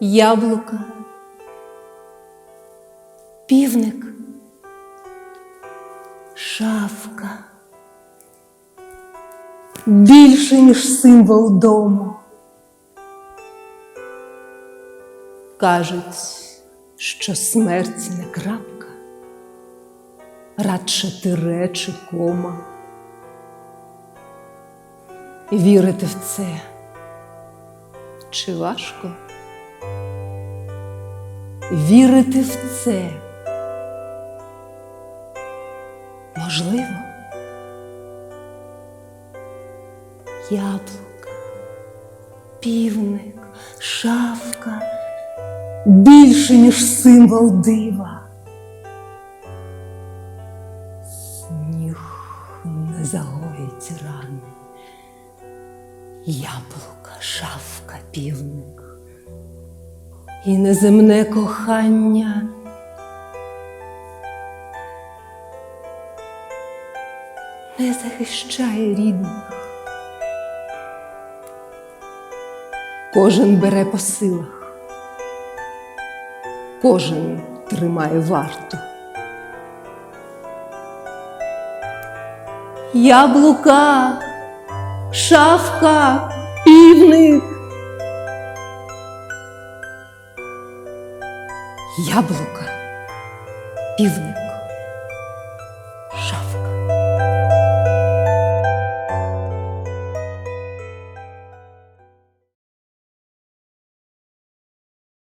Яблука, півник, шавка. Більше, ніж символ дому. Кажуть, що смерть не крапка, радше тире чи кома. Вірити в це чи важко? Вірити в це можливо? Яблука, півник, шавка більше, ніж символ дива. Сніг не загоїть рани. Яблука, шавка, півник. І неземне кохання. Не захищає рідних. Кожен бере по силах, кожен тримає варту. Яблука, шавка, півник. Яблука, півник.